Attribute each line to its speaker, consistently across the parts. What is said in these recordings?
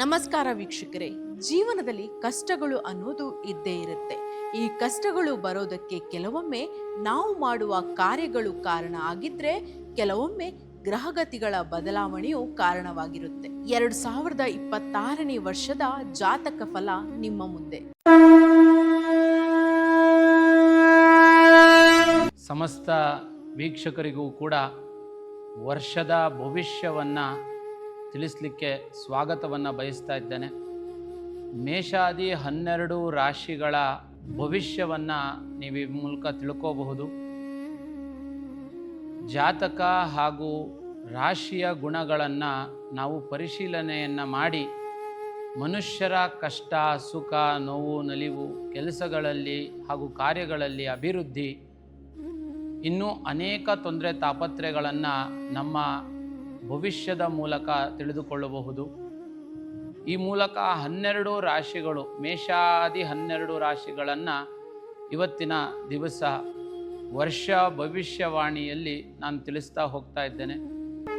Speaker 1: ನಮಸ್ಕಾರ ವೀಕ್ಷಕರೇ. ಜೀವನದಲ್ಲಿ ಕಷ್ಟಗಳು ಅನ್ನೋದು ಇದ್ದೇ ಇರುತ್ತೆ. ಈ ಕಷ್ಟಗಳು ಬರೋದಕ್ಕೆ ಕೆಲವೊಮ್ಮೆ ನಾವು ಮಾಡುವ ಕಾರ್ಯಗಳು ಕಾರಣ ಆಗಿದ್ರೆ ಕೆಲವೊಮ್ಮೆ ಗ್ರಹಗತಿಗಳ ಬದಲಾವಣೆಯು ಕಾರಣವಾಗಿರುತ್ತೆ. ಎರಡ್ ಸಾವಿರದ ಇಪ್ಪತ್ತಾರನೇ ವರ್ಷದ ಜಾತಕ ಫಲ ನಿಮ್ಮ ಮುಂದೆ.
Speaker 2: ಸಮಸ್ತ ವೀಕ್ಷಕರಿಗೂ ಕೂಡ ವರ್ಷದ ಭವಿಷ್ಯವನ್ನು ತಿಳಿಸ್ಲಿಕ್ಕೆ ಸ್ವಾಗತವನ್ನು ಬಯಸ್ತಾ ಇದ್ದೇನೆ. ಮೇಷಾದಿ ಹನ್ನೆರಡು ರಾಶಿಗಳ ಭವಿಷ್ಯವನ್ನು ನೀವು ಈ ಮೂಲಕ ತಿಳ್ಕೋಬಹುದು. ಜಾತಕ ಹಾಗೂ ರಾಶಿಯ ಗುಣಗಳನ್ನು ನಾವು ಪರಿಶೀಲನೆಯನ್ನು ಮಾಡಿ ಮನುಷ್ಯರ ಕಷ್ಟ, ಸುಖ, ನೋವು, ನಲಿವು, ಕೆಲಸಗಳಲ್ಲಿ ಹಾಗೂ ಕಾರ್ಯಗಳಲ್ಲಿ ಅಭಿವೃದ್ಧಿ ಇನ್ನೂ ಅನೇಕ ತೊಂದರೆ ತಾಪತ್ರೆಗಳನ್ನು ನಮ್ಮ ಭವಿಷ್ಯದ ಮೂಲಕ ತಿಳಿದುಕೊಳ್ಳಬಹುದು. ಈ ಮೂಲಕ ಹನ್ನೆರಡು ರಾಶಿಗಳು ಮೇಷಾದಿ ಹನ್ನೆರಡು ರಾಶಿಗಳನ್ನು ಇವತ್ತಿನ ದಿವಸ ವರ್ಷ ಭವಿಷ್ಯವಾಣಿಯಲ್ಲಿ ನಾನು ತಿಳಿಸ್ತಾ ಹೋಗ್ತಾ ಇದ್ದೇನೆ.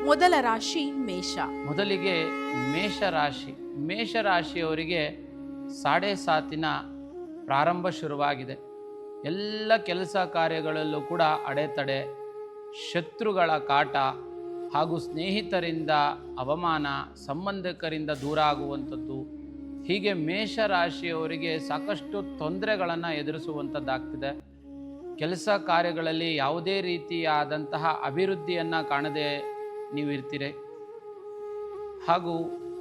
Speaker 1: ಮೊದಲ ರಾಶಿ ಮೇಷ.
Speaker 2: ಮೊದಲಿಗೆ ಮೇಷರಾಶಿ ಮೇಷರಾಶಿಯವರಿಗೆ ಸಾಡೆ ಸಾತಿನ ಪ್ರಾರಂಭ ಶುರುವಾಗಿದೆ. ಎಲ್ಲ ಕೆಲಸ ಕಾರ್ಯಗಳಲ್ಲೂ ಕೂಡ ಅಡೆತಡೆ ಶತ್ರುಗಳ ಕಾಟ ಹಾಗೂ ಸ್ನೇಹಿತರಿಂದ ಅವಮಾನ ಸಂಬಂಧಿಕರಿಂದ ದೂರ ಆಗುವಂಥದ್ದು ಹೀಗೆ ಮೇಷರಾಶಿಯವರಿಗೆ ಸಾಕಷ್ಟು ತೊಂದರೆಗಳನ್ನು ಎದುರಿಸುವಂಥದ್ದಾಗ್ತಿದೆ. ಕೆಲಸ ಕಾರ್ಯಗಳಲ್ಲಿ ಯಾವುದೇ ರೀತಿಯಾದಂತಹ ಅಭಿವೃದ್ಧಿಯನ್ನು ಕಾಣದೆ ನೀವು ಇರ್ತೀರಿ ಹಾಗೂ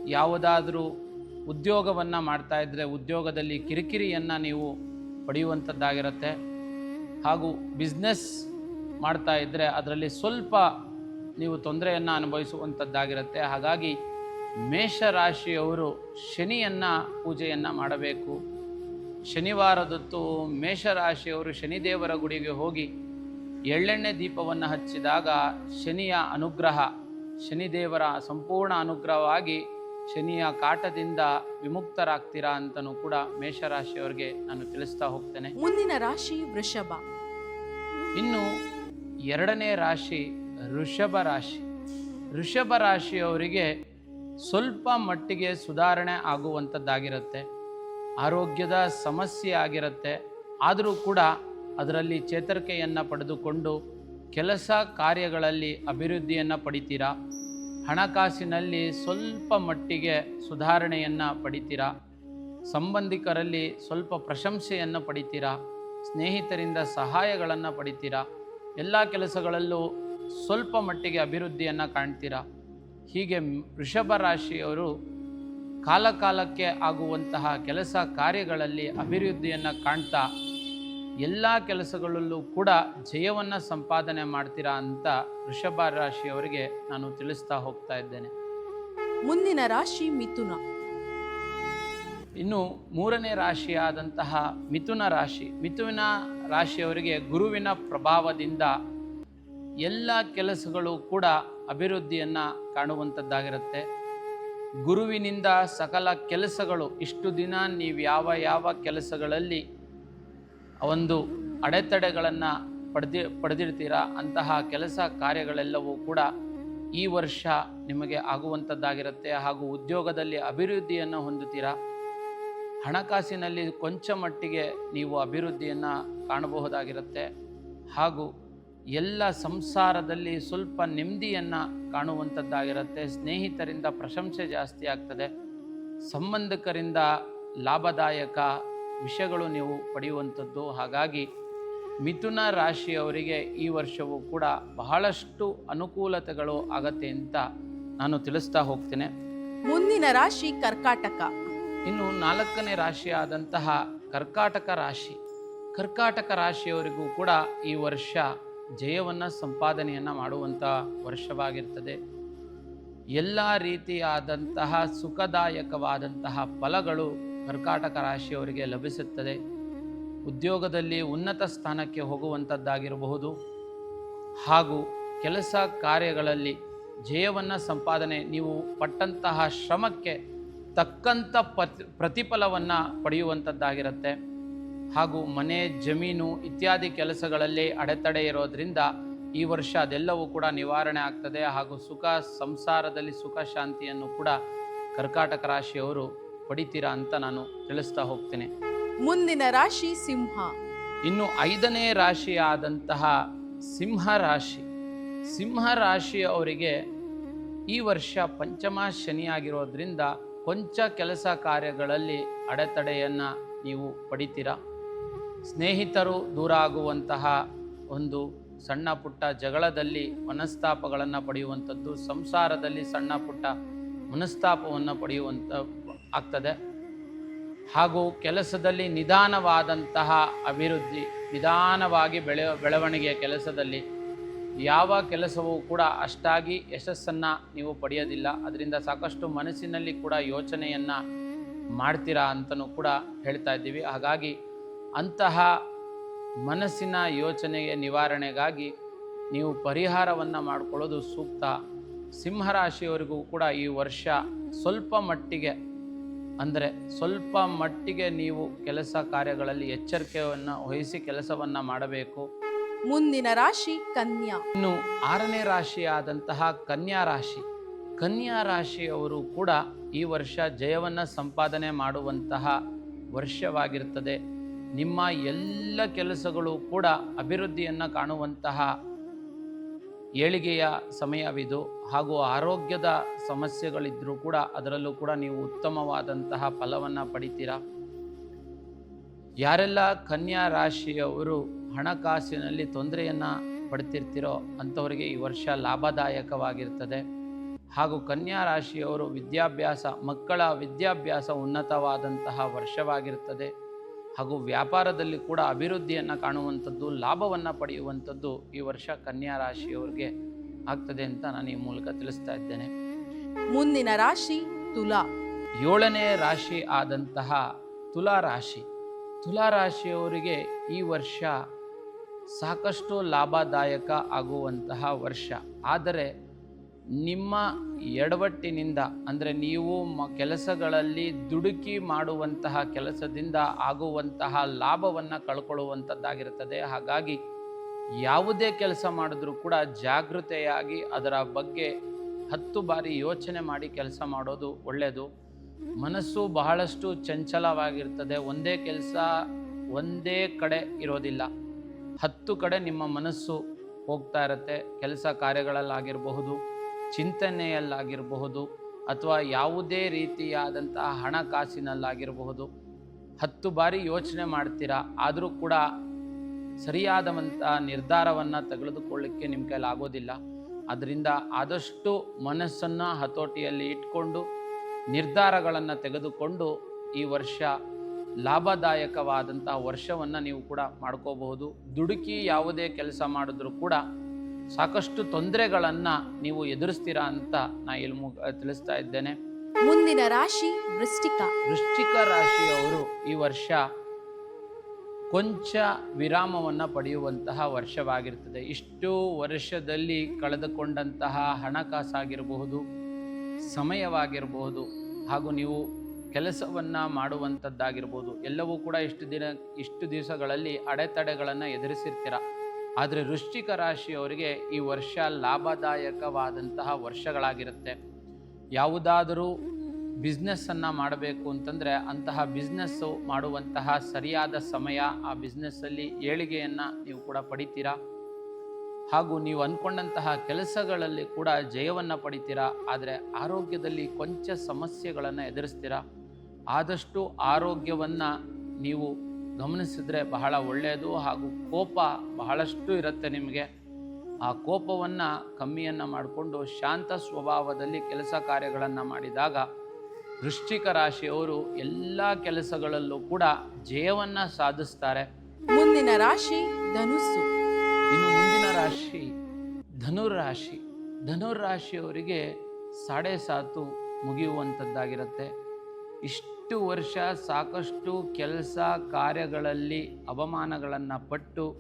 Speaker 2: ಯಾವುದಾದರೂ ಉದ್ಯೋಗವನ್ನು ಮಾಡ್ತಾ ಇದ್ದರೆ ಉದ್ಯೋಗದಲ್ಲಿ ಕಿರಿಕಿರಿಯನ್ನು ನೀವು ಪಡೆಯುವಂಥದ್ದಾಗಿರುತ್ತೆ. ಹಾಗೂ ಬಿಸ್ನೆಸ್ ಮಾಡ್ತಾ ಇದ್ದರೆ ಅದರಲ್ಲಿ ಸ್ವಲ್ಪ ನೀವು ತೊಂದರೆಯನ್ನು ಅನುಭವಿಸುವಂಥದ್ದಾಗಿರುತ್ತೆ. ಹಾಗಾಗಿ ಮೇಷರಾಶಿಯವರು ಶನಿಯನ್ನು ಪೂಜೆಯನ್ನು ಮಾಡಬೇಕು. ಶನಿವಾರದೊತ್ತು ಮೇಷರಾಶಿಯವರು ಶನಿದೇವರ ಗುಡಿಗೆ ಹೋಗಿ ಎಳ್ಳೆಣ್ಣೆ ದೀಪವನ್ನು ಹಚ್ಚಿದಾಗ ಶನಿಯ ಅನುಗ್ರಹ ಶನಿದೇವರ ಸಂಪೂರ್ಣ ಅನುಗ್ರಹವಾಗಿ ಶನಿಯ ಕಾಟದಿಂದ ವಿಮುಕ್ತರಾಗ್ತೀರಾ ಅಂತಲೂ ಕೂಡ ಮೇಷರಾಶಿಯವರಿಗೆ ನಾನು ತಿಳಿಸ್ತಾ ಹೋಗ್ತೇನೆ.
Speaker 1: ಮುಂದಿನ ರಾಶಿ ವೃಷಭ.
Speaker 2: ಇನ್ನು ಎರಡನೇ ರಾಶಿ ಋಷಭ ರಾಶಿ. ಋಷಭ ರಾಶಿಯವರಿಗೆ ಸ್ವಲ್ಪ ಮಟ್ಟಿಗೆ ಸುಧಾರಣೆ ಆಗುವಂಥದ್ದಾಗಿರುತ್ತೆ. ಆರೋಗ್ಯದ ಸಮಸ್ಯೆ ಆಗಿರುತ್ತೆ. ಆದರೂ ಕೂಡ ಅದರಲ್ಲಿ ಚೇತರಿಕೆಯನ್ನು ಪಡೆದುಕೊಂಡು ಕೆಲಸ ಕಾರ್ಯಗಳಲ್ಲಿ ಅಭಿವೃದ್ಧಿಯನ್ನು ಪಡಿತೀರಾ? ಹಣಕಾಸಿನಲ್ಲಿ ಸ್ವಲ್ಪ ಮಟ್ಟಿಗೆ ಸುಧಾರಣೆಯನ್ನು ಪಡಿತೀರಾ? ಸಂಬಂಧಿಕರಲ್ಲಿ ಸ್ವಲ್ಪ ಪ್ರಶಂಸೆಯನ್ನು ಪಡಿತೀರಾ? ಸ್ನೇಹಿತರಿಂದ ಸಹಾಯಗಳನ್ನು ಪಡಿತೀರಾ? ಎಲ್ಲ ಕೆಲಸಗಳಲ್ಲೂ ಸ್ವಲ್ಪ ಮಟ್ಟಿಗೆ ಅಭಿವೃದ್ಧಿಯನ್ನು ಕಾಣ್ತೀರಾ? ಹೀಗೆ ವೃಷಭ ರಾಶಿಯವರು ಕಾಲಕಾಲಕ್ಕೆ ಆಗುವಂತಹ ಕೆಲಸ ಕಾರ್ಯಗಳಲ್ಲಿ ಅಭಿವೃದ್ಧಿಯನ್ನು ಕಾಣ್ತಾ ಎಲ್ಲ ಕೆಲಸಗಳಲ್ಲೂ ಕೂಡ ಜಯವನ್ನು ಸಂಪಾದನೆ ಮಾಡ್ತೀರಾ ಅಂತ ವೃಷಭ ರಾಶಿಯವರಿಗೆ ನಾನು ತಿಳಿಸ್ತಾ ಹೋಗ್ತಾ ಇದ್ದೇನೆ.
Speaker 1: ಮುಂದಿನ ರಾಶಿ ಮಿಥುನ.
Speaker 2: ಇನ್ನು ಮೂರನೇ ರಾಶಿಯಾದಂತಹ ಮಿಥುನ ರಾಶಿ. ಮಿಥುನ ರಾಶಿಯವರಿಗೆ ಗುರುವಿನ ಪ್ರಭಾವದಿಂದ ಎಲ್ಲ ಕೆಲಸಗಳು ಕೂಡ ಅಭಿವೃದ್ಧಿಯನ್ನು ಕಾಣುವಂಥದ್ದಾಗಿರುತ್ತೆ ಗುರುವಿನಿಂದ ಸಕಲ ಕೆಲಸಗಳು, ಇಷ್ಟು ದಿನ ನೀವು ಯಾವ ಯಾವ ಕೆಲಸಗಳಲ್ಲಿ ಒಂದು ಅಡೆತಡೆಗಳನ್ನು ಪಡೆದಿ, ಪಡೆದಿರ್ತೀರಾ, ಅಂತಹ ಕೆಲಸ ಕಾರ್ಯಗಳೆಲ್ಲವೂ ಕೂಡ ಈ ವರ್ಷ ನಿಮಗೆ ಆಗುವಂಥದ್ದಾಗಿರುತ್ತೆ ಹಾಗೂ ಉದ್ಯೋಗದಲ್ಲಿ ಅಭಿವೃದ್ಧಿಯನ್ನು ಹೊಂದುತ್ತೀರಾ. ಹಣಕಾಸಿನಲ್ಲಿ ಕೊಂಚ ಮಟ್ಟಿಗೆ ನೀವು ಅಭಿವೃದ್ಧಿಯನ್ನು ಕಾಣಬಹುದಾಗಿರುತ್ತೆ ಹಾಗೂ ಎಲ್ಲ ಸಂಸಾರದಲ್ಲಿ ಸ್ವಲ್ಪ ನೆಮ್ಮದಿಯನ್ನು ಕಾಣುವಂಥದ್ದಾಗಿರುತ್ತೆ. ಸ್ನೇಹಿತರಿಂದ ಪ್ರಶಂಸೆ ಜಾಸ್ತಿ ಆಗ್ತದೆ. ಸಂಬಂಧಿಕರಿಂದ ಲಾಭದಾಯಕ ವಿಷಯಗಳು ನೀವು ಪಡೆಯುವಂಥದ್ದು. ಹಾಗಾಗಿ ಮಿಥುನ ರಾಶಿಯವರಿಗೆ ಈ ವರ್ಷವೂ ಕೂಡ ಬಹಳಷ್ಟು ಅನುಕೂಲತೆಗಳು ಆಗತ್ತೆ ಅಂತ ನಾನು ತಿಳಿಸ್ತಾ ಹೋಗ್ತೇನೆ.
Speaker 1: ಮುಂದಿನ ರಾಶಿ ಕರ್ಕಾಟಕ.
Speaker 2: ಇನ್ನು ನಾಲ್ಕನೇ ರಾಶಿಯಾದಂತಹ ಕರ್ಕಾಟಕ ರಾಶಿ. ಕರ್ಕಾಟಕ ರಾಶಿಯವರಿಗೂ ಕೂಡ ಈ ವರ್ಷ ಜಯವನ್ನು ಸಂಪಾದನೆಯನ್ನು ಮಾಡುವಂಥ ವರ್ಷವಾಗಿರ್ತದೆ. ಎಲ್ಲ ರೀತಿಯಾದಂತಹ ಸುಖದಾಯಕವಾದಂತಹ ಫಲಗಳು ಕರ್ಕಾಟಕ ರಾಶಿಯವರಿಗೆ ಲಭಿಸುತ್ತದೆ. ಉದ್ಯೋಗದಲ್ಲಿ ಉನ್ನತ ಸ್ಥಾನಕ್ಕೆ ಹೋಗುವಂಥದ್ದಾಗಿರಬಹುದು ಹಾಗೂ ಕೆಲಸ ಕಾರ್ಯಗಳಲ್ಲಿ ಜಯವನ್ನು ಸಂಪಾದನೆ ನೀವು ಪಟ್ಟಂತಹ ಶ್ರಮಕ್ಕೆ ತಕ್ಕಂಥ ಪ್ರತಿಫಲವನ್ನು ಪಡೆಯುವಂಥದ್ದಾಗಿರುತ್ತೆ ಹಾಗೂ ಮನೆ ಜಮೀನು ಇತ್ಯಾದಿ ಕೆಲಸಗಳಲ್ಲಿ ಅಡೆತಡೆ ಇರೋದ್ರಿಂದ ಈ ವರ್ಷ ಅದೆಲ್ಲವೂ ಕೂಡ ನಿವಾರಣೆ ಆಗ್ತದೆ ಹಾಗೂ ಸುಖ ಸಂಸಾರದಲ್ಲಿ ಸುಖ ಶಾಂತಿಯನ್ನು ಕೂಡ ಕರ್ಕಾಟಕ ರಾಶಿಯವರು ಪಡಿತೀರಾ ಅಂತ ನಾನು ತಿಳಿಸ್ತಾ ಹೋಗ್ತೇನೆ.
Speaker 1: ಮುಂದಿನ ರಾಶಿ ಸಿಂಹ.
Speaker 2: ಇನ್ನು ಐದನೇ ರಾಶಿಯಾದಂತಹ ಸಿಂಹ ರಾಶಿ. ಸಿಂಹ ರಾಶಿಯವರಿಗೆ ಈ ವರ್ಷ ಪಂಚಮ ಶನಿಯಾಗಿರೋದ್ರಿಂದ ಕೊಂಚ ಕೆಲಸ ಕಾರ್ಯಗಳಲ್ಲಿ ಅಡೆತಡೆಯನ್ನು ನೀವು ಪಡಿತೀರಾ? ಸ್ನೇಹಿತರು ದೂರ ಆಗುವಂತಹ ಒಂದು ಸಣ್ಣ ಪುಟ್ಟ ಜಗಳದಲ್ಲಿ ಮನಸ್ತಾಪಗಳನ್ನು ಪಡೆಯುವಂಥದ್ದು, ಸಂಸಾರದಲ್ಲಿ ಸಣ್ಣ ಪುಟ್ಟ ಮನಸ್ತಾಪವನ್ನು ಪಡೆಯುವಂಥ ಆಗ್ತದೆ. ಹಾಗೂ ಕೆಲಸದಲ್ಲಿ ನಿಧಾನವಾದಂತಹ ಅಭಿವೃದ್ಧಿ, ನಿಧಾನವಾಗಿ ಬೆಳೆ, ಬೆಳವಣಿಗೆಯ ಕೆಲಸದಲ್ಲಿ ಯಾವ ಕೆಲಸವೂ ಕೂಡ ಅಷ್ಟಾಗಿ ಯಶಸ್ಸನ್ನು ನೀವು ಪಡೆಯೋದಿಲ್ಲ. ಅದರಿಂದ ಸಾಕಷ್ಟು ಮನಸ್ಸಿನಲ್ಲಿ ಕೂಡ ಯೋಚನೆಯನ್ನು ಮಾಡ್ತೀರಾ ಅಂತಲೂ ಕೂಡ ಹೇಳ್ತಾ ಇದ್ದೀವಿ. ಹಾಗಾಗಿ ಅಂತಹ ಮನಸ್ಸಿನ ಯೋಚನೆಯ ನಿವಾರಣೆಗಾಗಿ ನೀವು ಪರಿಹಾರವನ್ನು ಮಾಡಿಕೊಳ್ಳೋದು ಸೂಕ್ತ. ಸಿಂಹರಾಶಿಯವರಿಗೂ ಕೂಡ ಈ ವರ್ಷ ಸ್ವಲ್ಪ ಮಟ್ಟಿಗೆ ಅಂದರೆ ಸ್ವಲ್ಪ ಮಟ್ಟಿಗೆ ನೀವು ಕೆಲಸ ಕಾರ್ಯಗಳಲ್ಲಿ ಎಚ್ಚರಿಕೆಯನ್ನು ವಹಿಸಿ ಕೆಲಸವನ್ನು ಮಾಡಬೇಕು.
Speaker 1: ಮುಂದಿನ ರಾಶಿ ಕನ್ಯಾ.
Speaker 2: ಇನ್ನು ಆರನೇ ರಾಶಿಯಾದಂತಹ ಕನ್ಯಾ ರಾಶಿ. ಕನ್ಯಾ ರಾಶಿಯವರು ಕೂಡ ಈ ವರ್ಷ ಜಯವನ್ನು ಸಂಪಾದನೆ ಮಾಡುವಂತಹ ವರ್ಷವಾಗಿರ್ತದೆ. ನಿಮ್ಮ ಎಲ್ಲ ಕೆಲಸಗಳು ಕೂಡ ಅಭಿವೃದ್ಧಿಯನ್ನು ಕಾಣುವಂತಹ ಏಳಿಗೆಯ ಸಮಯವಿದು ಹಾಗೂ ಆರೋಗ್ಯದ ಸಮಸ್ಯೆಗಳಿದ್ದರೂ ಕೂಡ ಅದರಲ್ಲೂ ಕೂಡ ನೀವು ಉತ್ತಮವಾದಂತಹ ಫಲವನ್ನು ಪಡಿತೀರಾ? ಯಾರೆಲ್ಲ ಕನ್ಯಾ ರಾಶಿಯವರು ಹಣಕಾಸಿನಲ್ಲಿ ತೊಂದರೆಯನ್ನು ಪಡ್ತಿರ್ತೀರೋ ಅಂಥವರಿಗೆ ಈ ವರ್ಷ ಲಾಭದಾಯಕವಾಗಿರ್ತದೆ. ಹಾಗೂ ಕನ್ಯಾ ರಾಶಿಯವರು ವಿದ್ಯಾಭ್ಯಾಸ, ಮಕ್ಕಳ ವಿದ್ಯಾಭ್ಯಾಸ ಉನ್ನತವಾದಂತಹ ವರ್ಷವಾಗಿರ್ತದೆ. ಹಾಗೂ ವ್ಯಾಪಾರದಲ್ಲಿ ಕೂಡ ಅಭಿವೃದ್ಧಿಯನ್ನು ಕಾಣುವಂಥದ್ದು ಲಾಭವನ್ನು ಪಡೆಯುವಂಥದ್ದು ಈ ವರ್ಷ ಕನ್ಯಾ ರಾಶಿಯವರಿಗೆ ಆಗ್ತದೆ ಅಂತ ನಾನು ಈ ಮೂಲಕ ತಿಳಿಸ್ತಾ ಇದ್ದೇನೆ.
Speaker 1: ಮುಂದಿನ ರಾಶಿ ತುಲಾ.
Speaker 2: ಏಳನೇ ರಾಶಿ ಆದಂತಹ ತುಲಾ ರಾಶಿ. ತುಲಾ ರಾಶಿಯವರಿಗೆ ಈ ವರ್ಷ ಸಾಕಷ್ಟು ಲಾಭದಾಯಕ ಆಗುವಂತಹ ವರ್ಷ. ಆದರೆ ನಿಮ್ಮ ಎಡವಟ್ಟಿನಿಂದ, ಅಂದರೆ ನೀವು ಮ ಕೆಲಸಗಳಲ್ಲಿ ದುಡುಕಿ ಮಾಡುವಂತಹ ಕೆಲಸದಿಂದ ಆಗುವಂತಹ ಲಾಭವನ್ನು ಕಳ್ಕೊಳ್ಳುವಂಥದ್ದಾಗಿರುತ್ತದೆ ಹಾಗಾಗಿ ಯಾವುದೇ ಕೆಲಸ ಮಾಡಿದ್ರೂ ಕೂಡ ಜಾಗೃತೆಯಾಗಿ ಅದರ ಬಗ್ಗೆ ಹತ್ತು ಬಾರಿ ಯೋಚನೆ ಮಾಡಿ ಕೆಲಸ ಮಾಡೋದು ಒಳ್ಳೆಯದು. ಮನಸ್ಸು ಬಹಳಷ್ಟು ಚಂಚಲವಾಗಿರ್ತದೆ. ಒಂದೇ ಕೆಲಸ ಒಂದೇ ಕಡೆ ಇರೋದಿಲ್ಲ. ಹತ್ತು ಕಡೆ ನಿಮ್ಮ ಮನಸ್ಸು ಹೋಗ್ತಾ ಇರುತ್ತೆ. ಕೆಲಸ ಕಾರ್ಯಗಳಲ್ಲಾಗಿರಬಹುದು. ಚಿಂತನೆಯಲ್ಲಾಗಿರಬಹುದು ಅಥವಾ ಯಾವುದೇ ರೀತಿಯಾದಂತಹ ಹಣಕಾಸಿನಲ್ಲಾಗಿರಬಹುದು. ಹತ್ತು ಬಾರಿ ಯೋಚನೆ ಮಾಡ್ತೀರಾ, ಆದರೂ ಕೂಡ ಸರಿಯಾದವಂಥ ನಿರ್ಧಾರವನ್ನು ತೆಗೆದುಕೊಳ್ಳಿಕ್ಕೆ ನಿಮ್ಮ ಕೈಲಿ ಆಗೋದಿಲ್ಲ. ಅದರಿಂದ ಆದಷ್ಟು ಮನಸ್ಸನ್ನು ಹತೋಟಿಯಲ್ಲಿ ಇಟ್ಕೊಂಡು ನಿರ್ಧಾರಗಳನ್ನು ತೆಗೆದುಕೊಂಡು ಈ ವರ್ಷ ಲಾಭದಾಯಕವಾದಂಥ ವರ್ಷವನ್ನು ನೀವು ಕೂಡ ಮಾಡ್ಕೋಬಹುದು. ದುಡುಕಿ ಯಾವುದೇ ಕೆಲಸ ಮಾಡಿದ್ರೂ ಕೂಡ ಸಾಕಷ್ಟು ತೊಂದರೆಗಳನ್ನು ನೀವು ಎದುರಿಸ್ತೀರಾ ಅಂತ ನಾ ಇಲ್ಲಿ ಮುಗ ತಿಳಿಸ್ತಾ ಇದ್ದೇನೆ.
Speaker 1: ಮುಂದಿನ ರಾಶಿ ವೃಶ್ಚಿಕ.
Speaker 2: ವೃಶ್ಚಿಕ ರಾಶಿಯವರು ಈ ವರ್ಷ ಕೊಂಚ ವಿರಾಮವನ್ನು ಪಡೆಯುವಂತಹ ವರ್ಷವಾಗಿರ್ತದೆ. ಇಷ್ಟು ವರ್ಷದಲ್ಲಿ ಕಳೆದುಕೊಂಡಂತಹ ಹಣಕಾಸಾಗಿರಬಹುದು ಸಮಯವಾಗಿರಬಹುದು ಹಾಗೂ ನೀವು ಕೆಲಸವನ್ನು ಮಾಡುವಂಥದ್ದಾಗಿರ್ಬೋದು ಎಲ್ಲವೂ ಕೂಡ ಇಷ್ಟು ದಿನ ಇಷ್ಟು ದಿವಸಗಳಲ್ಲಿ ಅಡೆತಡೆಗಳನ್ನು ಎದುರಿಸಿರ್ತೀರ? ಆದರೆ ವೃಶ್ಚಿಕ ರಾಶಿಯವರಿಗೆ ಈ ವರ್ಷ ಲಾಭದಾಯಕವಾದಂತಹ ವರ್ಷಗಳಾಗಿರುತ್ತೆ. ಯಾವುದಾದರೂ ಬಿಸ್ನೆಸ್ಸನ್ನು ಮಾಡಬೇಕು ಅಂತಂದರೆ ಅಂತಹ ಬಿಸ್ನೆಸ್ಸು ಮಾಡುವಂತಹ ಸರಿಯಾದ ಸಮಯ ಆ ಬಿಸ್ನೆಸ್ಸಲ್ಲಿ ಏಳಿಗೆಯನ್ನು ನೀವು ಕೂಡ ಪಡಿತೀರಾ? ಹಾಗೂ ನೀವು ಅಂದ್ಕೊಂಡಂತಹ ಕೆಲಸಗಳಲ್ಲಿ ಕೂಡ ಜಯವನ್ನು ಪಡಿತೀರಾ? ಆದರೆ ಆರೋಗ್ಯದಲ್ಲಿ ಕೊಂಚ ಸಮಸ್ಯೆಗಳನ್ನು ಎದುರಿಸ್ತೀರಾ? ಆದಷ್ಟು ಆರೋಗ್ಯವನ್ನು ನೀವು ಗಮನಿಸಿದ್ರೆ ಬಹಳ ಒಳ್ಳೆಯದು ಹಾಗೂ ಕೋಪ ಬಹಳಷ್ಟು ಇರುತ್ತೆ ನಿಮಗೆ. ಆ ಕೋಪವನ್ನು ಕಮ್ಮಿಯನ್ನು ಮಾಡಿಕೊಂಡು ಶಾಂತ ಸ್ವಭಾವದಲ್ಲಿ ಕೆಲಸ ಕಾರ್ಯಗಳನ್ನು ಮಾಡಿದಾಗ ವೃಶ್ಚಿಕ ರಾಶಿಯವರು ಎಲ್ಲ ಕೆಲಸಗಳಲ್ಲೂ ಕೂಡ ಜಯವನ್ನು ಸಾಧಿಸ್ತಾರೆ.
Speaker 1: ಮುಂದಿನ ರಾಶಿ ಧನುಸ್ಸು.
Speaker 2: ಇನ್ನು ಮುಂದಿನ ರಾಶಿ ಧನುರಾಶಿ ಧನುರಾಶಿಯವರಿಗೆ ಸಾಡೆ ಸಾತು ಮುಗಿಯುವಂಥದ್ದಾಗಿರುತ್ತೆ ಇಷ್ಟು ವರ್ಷ ಸಾಕಷ್ಟು ಕೆಲಸ ಕಾರ್ಯಗಳಲ್ಲಿ ಅವಮಾನಗಳನ್ನು ಪಟ್ಟು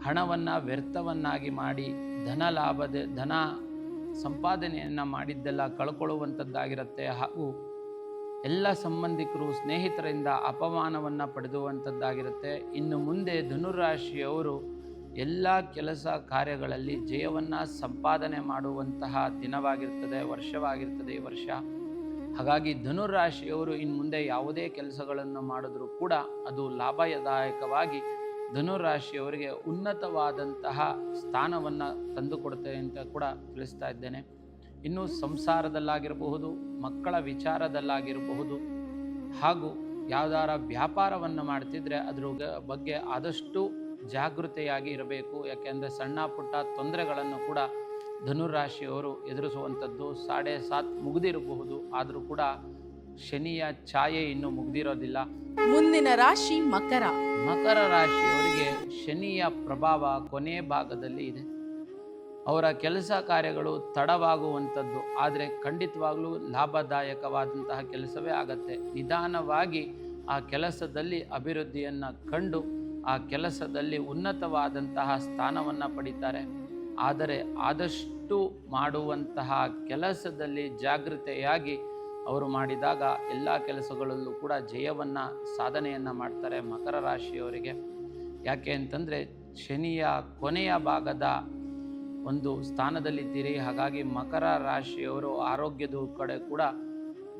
Speaker 2: ಹಣವನ್ನು ವ್ಯರ್ಥವನ್ನಾಗಿ ಮಾಡಿ ಧನ ಲಾಭದ, ಧನ ಸಂಪಾದನೆಯನ್ನು ಮಾಡಿದ್ದೆಲ್ಲ ಕಳ್ಕೊಳ್ಳುವಂಥದ್ದಾಗಿರುತ್ತೆ ಹಾಗೂ ಎಲ್ಲ ಸಂಬಂಧಿಕರು ಸ್ನೇಹಿತರಿಂದ ಅಪಮಾನವನ್ನು ಪಡೆದುವಂಥದ್ದಾಗಿರುತ್ತೆ ಇನ್ನು ಮುಂದೆ ಧನುರಾಶಿಯವರು ಎಲ್ಲ ಕೆಲಸ ಕಾರ್ಯಗಳಲ್ಲಿ ಜಯವನ್ನು ಸಂಪಾದನೆ ಮಾಡುವಂತಹ ದಿನವಾಗಿರ್ತದೆ, ವರ್ಷವಾಗಿರ್ತದೆ ಈ ವರ್ಷ. ಹಾಗಾಗಿ ಧನುರಾಶಿಯವರು ಇನ್ನು ಮುಂದೆ ಯಾವುದೇ ಕೆಲಸಗಳನ್ನು ಮಾಡಿದ್ರೂ ಕೂಡ ಅದು ಲಾಭದಾಯಕವಾಗಿ ಧನುರಾಶಿಯವರಿಗೆ ಉನ್ನತವಾದಂತಹ ಸ್ಥಾನವನ್ನು ತಂದುಕೊಡುತ್ತೆ ಅಂತ ಕೂಡ ತಿಳಿಸ್ತಾ ಇದ್ದೇನೆ. ಇನ್ನು ಸಂಸಾರದಲ್ಲಾಗಿರಬಹುದು, ಮಕ್ಕಳ ವಿಚಾರದಲ್ಲಾಗಿರಬಹುದು, ಹಾಗೂ ಯಾವ್ದಾರ ವ್ಯಾಪಾರವನ್ನು ಮಾಡ್ತಿದ್ರೆ ಅದ್ರ ಬಗ್ಗೆ ಆದಷ್ಟು ಜಾಗೃತೆಯಾಗಿ ಇರಬೇಕು. ಯಾಕೆಂದರೆ ಸಣ್ಣ ಪುಟ್ಟ ತೊಂದರೆಗಳನ್ನು ಕೂಡ ಧನುರಾಶಿಯವರು ಎದುರಿಸುವಂಥದ್ದು ಸಾಡೆ ಸಾತ್ ಮುಗಿದಿರಬಹುದು. ಆದರೂ ಕೂಡ ಶನಿಯ ಛಾಯೆ ಇನ್ನೂ ಮುಗಿದಿರೋದಿಲ್ಲ.
Speaker 1: ಮುಂದಿನ ರಾಶಿ ಮಕರ.
Speaker 2: ಮಕರ ರಾಶಿಯವರಿಗೆ ಶನಿಯ ಪ್ರಭಾವ ಕೊನೆ ಭಾಗದಲ್ಲಿ ಇದೆ. ಅವರ ಕೆಲಸ ಕಾರ್ಯಗಳು ತಡವಾಗುವಂಥದ್ದು. ಆದರೆ ಖಂಡಿತವಾಗಲೂ ಲಾಭದಾಯಕವಾದಂತಹ ಕೆಲಸವೇ ಆಗತ್ತೆ. ನಿಧಾನವಾಗಿ ಆ ಕೆಲಸದಲ್ಲಿ ಅಭಿವೃದ್ಧಿಯನ್ನು ಕಂಡು ಆ ಕೆಲಸದಲ್ಲಿ ಉನ್ನತವಾದಂತಹ ಸ್ಥಾನವನ್ನು ಪಡಿತಾರೆ. ಆದರೆ ಆದಷ್ಟು ಮಾಡುವಂತಹ ಕೆಲಸದಲ್ಲಿ ಜಾಗೃತೆಯಾಗಿ ಅವರು ಮಾಡಿದಾಗ ಎಲ್ಲ ಕೆಲಸಗಳಲ್ಲೂ ಕೂಡ ಜಯವನ್ನು, ಸಾಧನೆಯನ್ನು ಮಾಡ್ತಾರೆ ಮಕರ ರಾಶಿಯವರಿಗೆ. ಯಾಕೆ ಅಂತಂದರೆ ಶನಿಯ ಕೊನೆಯ ಭಾಗದ ಒಂದು ಸ್ಥಾನದಲ್ಲಿದ್ದೀರಿ. ಹಾಗಾಗಿ ಮಕರ ರಾಶಿಯವರು ಆರೋಗ್ಯದ ಕಡೆ ಕೂಡ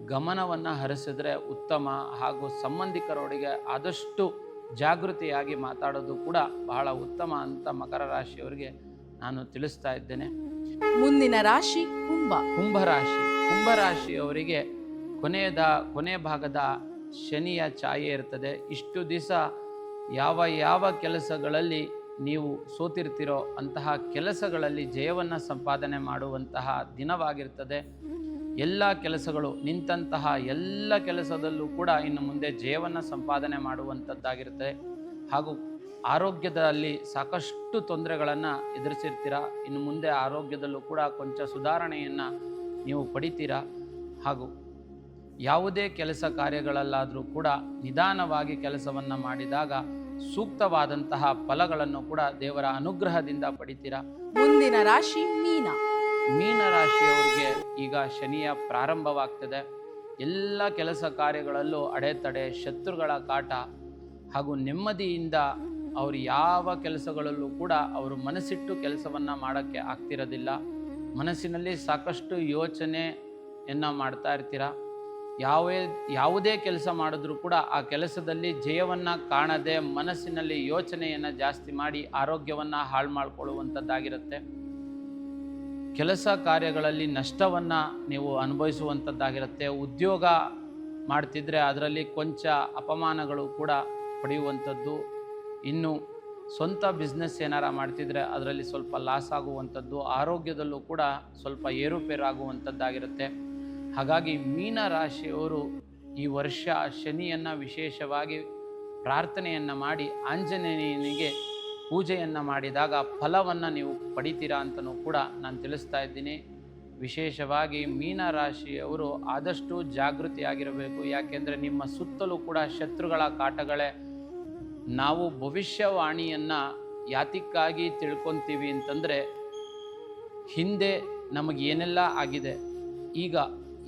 Speaker 2: ಗಮನವನ್ನು ಹರಿಸಿದ್ರೆ ಉತ್ತಮ ಹಾಗೂ ಸಂಬಂಧಿಕರೊಳಗೆ ಆದಷ್ಟು ಜಾಗೃತಿಯಾಗಿ ಮಾತಾಡೋದು ಕೂಡ ಬಹಳ ಉತ್ತಮ ಅಂತ ಮಕರ ರಾಶಿಯವರಿಗೆ ನಾನು ತಿಳಿಸ್ತಾ ಇದ್ದೇನೆ.
Speaker 1: ಮುಂದಿನ ರಾಶಿ ಕುಂಭ.
Speaker 2: ಕುಂಭರಾಶಿ. ಕುಂಭರಾಶಿಯವರಿಗೆ ಕೊನೆಯದ ಕೊನೆ ಭಾಗದ ಶನಿಯ ಛಾಯೆ ಇರ್ತದೆ. ಇಷ್ಟು ದಿವಸ ಯಾವ ಯಾವ ಕೆಲಸಗಳಲ್ಲಿ ನೀವು ಸೋತಿರ್ತಿರೋ ಅಂತಹ ಕೆಲಸಗಳಲ್ಲಿ ಜಯವನ್ನು ಸಂಪಾದನೆ ಮಾಡುವಂತಹ ದಿನವಾಗಿರ್ತದೆ. ಎಲ್ಲ ಕೆಲಸಗಳು ನಿಂತಹ ಎಲ್ಲ ಕೆಲಸದಲ್ಲೂ ಕೂಡ ಇನ್ನು ಮುಂದೆ ಜಯವನ್ನು ಸಂಪಾದನೆ ಮಾಡುವಂಥದ್ದಾಗಿರ್ತದೆ ಹಾಗೂ ಆರೋಗ್ಯದಲ್ಲಿ ಸಾಕಷ್ಟು ತೊಂದರೆಗಳನ್ನು ಎದುರಿಸಿರ್ತೀರಾ? ಇನ್ನು ಮುಂದೆ ಆರೋಗ್ಯದಲ್ಲೂ ಕೂಡ ಕೊಂಚ ಸುಧಾರಣೆಯನ್ನು ನೀವು ಪಡಿತೀರಾ? ಹಾಗೂ ಯಾವುದೇ ಕೆಲಸ ಕಾರ್ಯಗಳಲ್ಲಾದರೂ ಕೂಡ ನಿಧಾನವಾಗಿ ಕೆಲಸವನ್ನು ಮಾಡಿದಾಗ ಸೂಕ್ತವಾದಂತಹ ಫಲಗಳನ್ನು ಕೂಡ ದೇವರ ಅನುಗ್ರಹದಿಂದ ಪಡಿತೀರಾ?
Speaker 1: ಮುಂದಿನ ರಾಶಿ ಮೀನ.
Speaker 2: ಮೀನ ರಾಶಿಯವರಿಗೆ ಈಗ ಶನಿಯ ಪ್ರಾರಂಭವಾಗ್ತದೆ. ಎಲ್ಲ ಕೆಲಸ ಕಾರ್ಯಗಳಲ್ಲೂ ಅಡೆತಡೆ ಶತ್ರುಗಳ ಕಾಟ ಹಾಗೂ ನೆಮ್ಮದಿಯಿಂದ ಅವರು ಯಾವ ಕೆಲಸಗಳಲ್ಲೂ ಕೂಡ ಅವರು ಮನಸ್ಸಿಟ್ಟು ಕೆಲಸವನ್ನು ಮಾಡೋಕ್ಕೆ ಆಗ್ತಿರೋದಿಲ್ಲ. ಮನಸ್ಸಿನಲ್ಲಿ ಸಾಕಷ್ಟು ಯೋಚನೆಯನ್ನು ಮಾಡ್ತಾ ಇರ್ತೀರ? ಯಾವೇ, ಯಾವುದೇ ಕೆಲಸ ಮಾಡಿದ್ರೂ ಕೂಡ ಆ ಕೆಲಸದಲ್ಲಿ ಜಯವನ್ನು ಕಾಣದೆ ಮನಸ್ಸಿನಲ್ಲಿ ಯೋಚನೆಯನ್ನು ಜಾಸ್ತಿ ಮಾಡಿ ಆರೋಗ್ಯವನ್ನು ಹಾಳು ಮಾಡಿಕೊಳ್ಳುವಂಥದ್ದಾಗಿರುತ್ತೆ ಕೆಲಸ ಕಾರ್ಯಗಳಲ್ಲಿ ನಷ್ಟವನ್ನು ನೀವು ಅನುಭವಿಸುವಂಥದ್ದಾಗಿರುತ್ತೆ ಉದ್ಯೋಗ ಮಾಡ್ತಿದ್ರೆ ಅದರಲ್ಲಿ ಕೊಂಚ ಅಪಮಾನಗಳು ಕೂಡ ಪಡೆಯುವಂಥದ್ದು ಇನ್ನು ಸ್ವಂತ ಬಿಸ್ನೆಸ್ ಏನಾರ ಮಾಡ್ತಿದ್ರೆ ಅದರಲ್ಲಿ ಸ್ವಲ್ಪ ಲಾಸ್ ಆಗುವಂಥದ್ದು, ಆರೋಗ್ಯದಲ್ಲೂ ಕೂಡ ಸ್ವಲ್ಪ ಏರುಪೇರಾಗುವಂಥದ್ದಾಗಿರುತ್ತೆ. ಹಾಗಾಗಿ ಮೀನ ರಾಶಿಯವರು ಈ ವರ್ಷ ಶನಿಯನ್ನು ವಿಶೇಷವಾಗಿ ಪ್ರಾರ್ಥನೆಯನ್ನು ಮಾಡಿ, ಆಂಜನೇಯನಿಗೆ ಪೂಜೆಯನ್ನು ಮಾಡಿದಾಗ ಫಲವನ್ನು ನೀವು ಪಡಿತೀರಾ ಅಂತಲೂ ಕೂಡ ನಾನು ತಿಳಿಸ್ತಾ ಇದ್ದೀನಿ. ವಿಶೇಷವಾಗಿ ಮೀನ ರಾಶಿಯವರು ಆದಷ್ಟು ಜಾಗೃತಿಯಾಗಿರಬೇಕು. ಯಾಕೆಂದರೆ ನಿಮ್ಮ ಸುತ್ತಲೂ ಕೂಡ ಶತ್ರುಗಳ ಕಾಟಗಳೇ ನಾವು ಭವಿಷ್ಯವಾಣಿಯನ್ನು ಯಾತಿಕ್ಕಾಗಿ ತಿಳ್ಕೊತೀವಿ ಅಂತಂದರೆ ಹಿಂದೆ ನಮಗೆ ಏನೆಲ್ಲ ಆಗಿದೆ, ಈಗ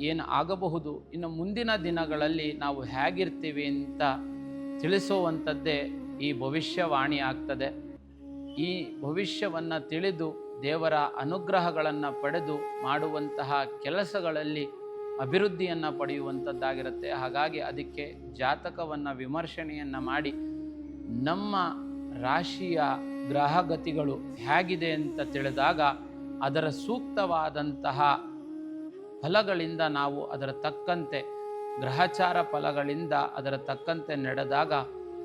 Speaker 2: ಏನು ಆಗಬಹುದು, ಇನ್ನು ಮುಂದಿನ ದಿನಗಳಲ್ಲಿ ನಾವು ಹೇಗಿರ್ತೀವಿ ಅಂತ ತಿಳಿಸುವಂಥದ್ದೇ ಈ ಭವಿಷ್ಯವಾಣಿ ಆಗ್ತದೆ. ಈ ಭವಿಷ್ಯವನ್ನು ತಿಳಿದು ದೇವರ ಅನುಗ್ರಹಗಳನ್ನು ಪಡೆದು ಮಾಡುವಂತಹ ಕೆಲಸಗಳಲ್ಲಿ ಅಭಿವೃದ್ಧಿಯನ್ನು ಪಡೆಯುವಂಥದ್ದಾಗಿರುತ್ತೆ. ಹಾಗಾಗಿ ಅದಕ್ಕೆ ಜಾತಕವನ್ನು ವಿಮರ್ಶನೆಯನ್ನು ಮಾಡಿ ನಮ್ಮ ರಾಶಿಯ ಗ್ರಹಗತಿಗಳು ಹೇಗಿದೆ ಅಂತ ತಿಳಿದಾಗ ಅದರ ಸೂಕ್ತವಾದಂತಹ ಫಲಗಳಿಂದ ನಾವು ಅದರ ತಕ್ಕಂತೆ ಗ್ರಹಚಾರ ಫಲಗಳಿಂದ ಅದರ ತಕ್ಕಂತೆ ನಡೆದಾಗ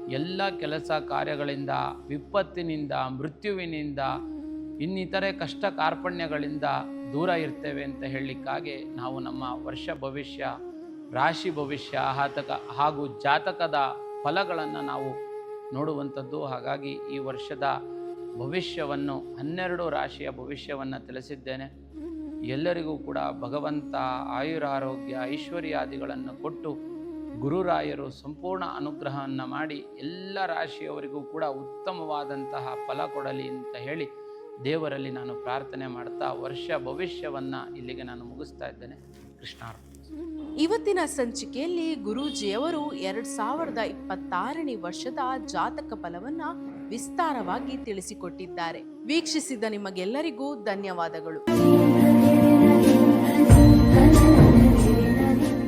Speaker 2: ಎಲ್ಲ ಕೆಲಸ ಕಾರ್ಯಗಳಿಂದ, ವಿಪತ್ತಿನಿಂದ, ಮೃತ್ಯುವಿನಿಂದ, ಇನ್ನಿತರೆ ಕಷ್ಟ ಕಾರ್ಪಣ್ಯಗಳಿಂದ ದೂರ ಇರ್ತೇವೆ ಅಂತ ಹೇಳಲಿಕ್ಕಾಗಿ ನಾವು ನಮ್ಮ ವರ್ಷ ಭವಿಷ್ಯ, ರಾಶಿ ಭವಿಷ್ಯ ಹಾತಕ ಹಾಗೂ ಜಾತಕದ ಫಲಗಳನ್ನು ನಾವು ನೋಡುವಂಥದ್ದು. ಹಾಗಾಗಿ ಈ ವರ್ಷದ ಭವಿಷ್ಯವನ್ನು, ಹನ್ನೆರಡು ರಾಶಿಯ ಭವಿಷ್ಯವನ್ನು ತಿಳಿಸಿದ್ದೇನೆ. ಎಲ್ಲರಿಗೂ ಕೂಡ ಭಗವಂತ ಆಯುರಾರೋಗ್ಯ, ಐಶ್ವರ್ಯಾದಿಗಳನ್ನು ಕೊಟ್ಟು ಗುರುರಾಯರು ಸಂಪೂರ್ಣ ಅನುಗ್ರಹವನ್ನು ಮಾಡಿ ಎಲ್ಲ ರಾಶಿಯವರಿಗೂ ಕೂಡ ಉತ್ತಮವಾದಂತಹ ಫಲ ಕೊಡಲಿ ಅಂತ ಹೇಳಿ ದೇವರಲ್ಲಿ ನಾನು ಪ್ರಾರ್ಥನೆ ಮಾಡ್ತಾ ವರ್ಷ ಭವಿಷ್ಯವನ್ನು ಇಲ್ಲಿಗೆ ನಾನು ಮುಗಿಸ್ತಾ ಇದ್ದೇನೆ. ಕೃಷ್ಣಾರ್ಪಣ.
Speaker 1: ಇವತ್ತಿನ ಸಂಚಿಕೆಯಲ್ಲಿ ಗುರೂಜಿಯವರು ಎರಡ್ ಸಾವಿರದ ಇಪ್ಪತ್ತಾರನೇ ವರ್ಷದ ಜಾತಕ ಫಲವನ್ನ ವಿಸ್ತಾರವಾಗಿ ತಿಳಿಸಿಕೊಟ್ಟಿದ್ದಾರೆ. ವೀಕ್ಷಿಸಿದ ನಿಮಗೆಲ್ಲರಿಗೂ ಧನ್ಯವಾದಗಳು.